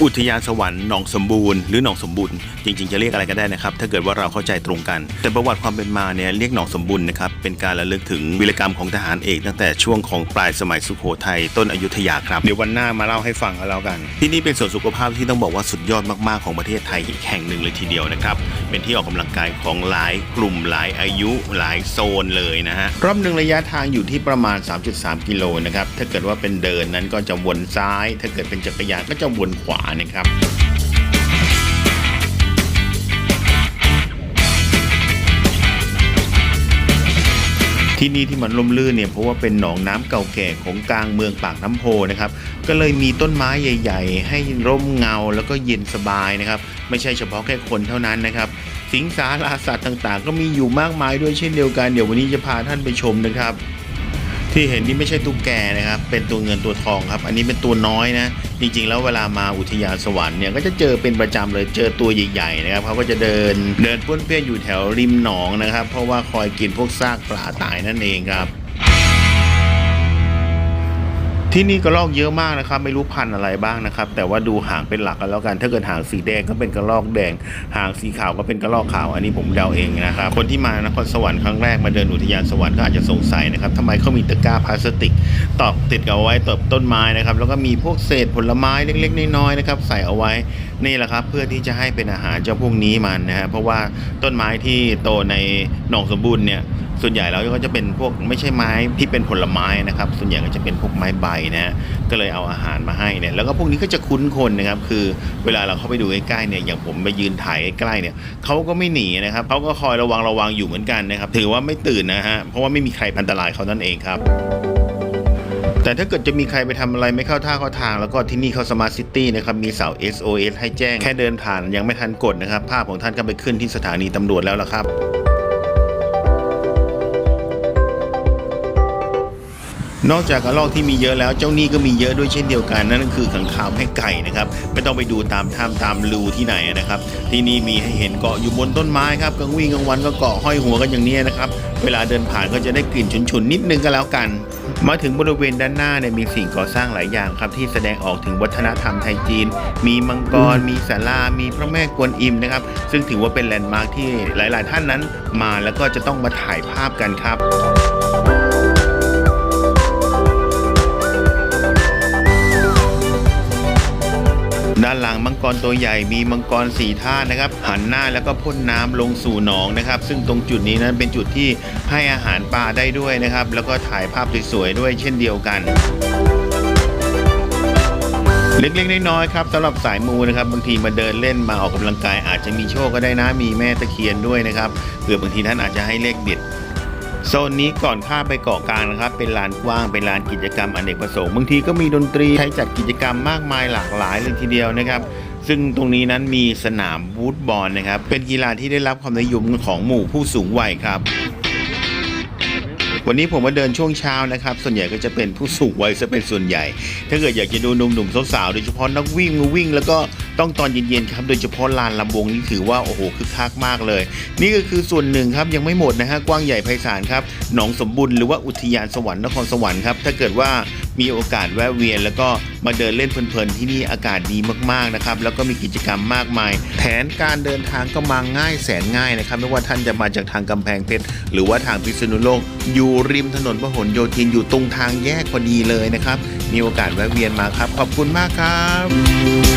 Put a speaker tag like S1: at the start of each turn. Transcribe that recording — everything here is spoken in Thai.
S1: อุทยานสวรรค์หนองสมบูรณ์หรือหนองสมบูรณ์จริงๆจะเรียกอะไรก็ได้นะครับถ้าเกิดว่าเราเข้าใจตรงกัน แต่ประวัติความเป็นมาเนี่ยเรียกหนองสมบูรณ์นะครับเป็นการระลึกถึงวีรกรรมของทหารเอก ตั้งแต่ช่วงของปลายสมัยสุโขทัยต้นอยุธยาครับเดี๋ยววันหน้ามาเล่าให้ฟังกันแล้วกัน ที่นี่เป็นสวนสุขภาพที่ต้องบอกว่าสุดยอดมากๆของประเทศไทยอีกแห่งหนึ่งเลยทีเดียวนะครับเป็นที่ออกกำลังกายของหลายกลุ่มหลายอายุหลายโซนเลยนะฮะรอบหนึ่งระยะทางอยู่ที่ประมาณ 3.3 กิโลนะครับถ้าเกิดว่าเป็นเดินนั้นก็จะวนซ้าย ถ้าเกิดเป็นจักรยานก็จะวนขวานะครับที่นี่ที่มันล่มลื่นเนี่ยเพราะว่าเป็นหนองน้ำเก่าแก่ของกลางเมืองปากน้ำโพนะครับ ก็เลยมีต้นไม้ใหญ่ ๆ ให้ร่มเงาแล้วก็เย็นสบายนะครับ ไม่ใช่เฉพาะแค่คนเท่านั้นนะครับ สิงสาราสัตว์ต่างๆ ก็มีอยู่มากมายด้วยเช่นเดียวกันเดี๋ยววันนี้จะพาท่านไปชมนะครับ ที่เห็นนี่ไม่ใช่ตุ๊กแกนะครับ เป็นตัวเงินตัวทองครับ อันนี้เป็นตัวน้อยนะ จริงๆ แล้วเวลามาอุทยานสวรรค์เนี่ยก็จะเจอเป็นประจำเลย เจอตัวใหญ่ๆนะครับเขาก็จะเดินเดินป้วนเปี้ยนอยู่แถวริมหนองนะครับ เพราะว่าคอยกินพวกซากปลาตายนั่นเองครับ ที่นี่กระรอกเยอะมากนะครับ ไม่รู้พันธุ์อะไรบ้างนะครับ แต่ว่าดูหางเป็นหลักกันแล้วกันถ้าเกิดหางสีแดงก็เป็นกระรอกแดง หางสีขาวก็เป็นกระรอกขาว อันนี้ผมเดาเองนะครับ คนที่มานครสวรรค์ครั้งแรกมาเดินอุทยานสวรรค์ก็อาจจะสงสัยนะครับทำไมเขามีตะกร้าพลาสติกตอกติดกับเอาไว้ตบต้นไม้นะครับ แล้วก็มีพวกเศษผลไม้เล็กๆน้อยๆนะครับใส่เอาไว้นี่แหละครับเพื่อที่จะให้เป็นอาหารเจ้าพวกนี้มันนะฮะเพราะว่าต้นไม้ที่โตในหนองสมบูรณ์เนี่ย ส่วนใหญ่แล้วก็จะเป็นพวกไม่ใช่ไม้ที่เป็นผลไม้นะครับ ส่วนใหญ่ก็จะเป็นพวกไม้ใบนะฮะก็เลยเอาอาหารมาให้เนี่ยแล้วก็พวกนี้ก็จะคุ้นคนนะครับ คือเวลาเราเข้าไปดูใกล้ๆเนี่ยอย่างผมไปยืนถ่ายใกล้ๆเนี่ยเขาก็ไม่หนีนะครับเขาก็คอยระวังระวังอยู่เหมือนกันนะครับ ถือว่าไม่ตื่นนะฮะเพราะว่าไม่มีใครอันตรายเขานั่นเองครับแต่ถ้าเกิดจะมีใครไปทำอะไรไม่เข้าท่าเข้าทาง แล้วก็ที่นี่เขาสมาร์ทซิตี้นะครับ มีเสา SOS ให้แจ้ง แค่เดินผ่านยังไม่ทันกดนะครับ ภาพของท่านก็ไปขึ้นที่สถานีตำรวจแล้วล่ะครับ นอกจากกระรอกที่มีเยอะแล้วเจ้านี่ก็มีเยอะด้วยเช่นเดียวกันนั่นก็คือขังคาวให้ไก่นะครับไม่ต้องไปดูตามถ้ำตามรูที่ไหนนะครับ ที่นี่มีให้เห็นเกาะอยู่บนต้นไม้ครับกลางวิ่งกลางวันก็เกาะห้อยหัวกันอย่างนี้นะครับเวลาเดินผ่านก็จะได้กลิ่นฉุนๆนิดนึงก็แล้วกัน มาถึงบริเวณด้านหน้าเนี่ยมีสิ่งก่อสร้างหลายอย่างครับ ที่แสดงออกถึงวัฒนธรรมไทยจีน มีมังกร มีศาลา มีพระแม่กวนอิมนะครับ ซึ่งถือว่าเป็นแลนด์มาร์คที่หลาย ๆ ท่านนั้นมาแล้วก็จะต้องมาถ่ายภาพกันครับานหลังมังกรตัวใหญ่มีมังกรสีท่านะครับ หันหน้าแล้วก็พ่นน้ำลงสู่หนองนะครับ ซึ่งตรงจุดนี้นั้นเป็นจุดที่ให้อาหารปลาได้ด้วยนะครับ แล้วก็ถ่ายภาพสวยๆด้วยเช่นเดียวกันเล็กๆน้อยๆครับสำหรับสายมูนะครับบางทีมาเดินเล่นมาออกกำลังกายอาจจะมีโชคก็ได้นะมีแม่ตะเคียนด้วยนะครับเผื่อบางทีท่านอาจจะให้เลขเด็ด โซนนี้ก่อนข้ามไปเกาะกลางนะครับ เป็นลานกว้างเป็นลานกิจกรรมอเนกประสงค์บางทีก็มีดนตรีใช้จัดกิจกรรมมากมายหลากหลายเลยทีเดียวนะครับ ซึ่งตรงนี้นั้นมีสนามวูดบอลนะครับ เป็นกีฬาที่ได้รับความนิยมของหมู่ผู้สูงวัยครับ วันนี้ผมมาเดินช่วงเช้านะครับ ส่วนใหญ่ก็จะเป็นผู้สูงวัยซะเป็นส่วนใหญ่ ถ้าเกิดอยากจะดูหนุ่มๆสาวๆโดยเฉพาะนักวิ่งมือวิ่ง แล้วก็ต้องตอนเย็นๆครับโดยเฉพาะลานลำวงนี่ถือว่าโอ้โหคึกคักมากเลย นี่ก็คือส่วนหนึ่งครับยังไม่หมดนะฮะกว้างใหญ่ไพศาลครับหนองสมบูรณ์หรือว่าอุทยานสวรรค์นครสวรรค์ครับถ้าเกิดว่ามีโอกาสแวะเวียนแล้วก็ มาเดินเล่นเพลินๆที่นี่อากาศดีมากๆนะครับแล้วก็มีกิจกรรมมากมาย แผนการเดินทางก็มาง่ายแสนง่ายนะครับไม่ว่าท่านจะมาจากทางกำแพงเพชรหรือว่าทางพิษณุโลกอยู่ริมถนนพหลโยธินอยู่ตรงทางแยกพอดีเลยนะครับมีโอกาสแวะเวียนมาครับ ขอบคุณมากครับ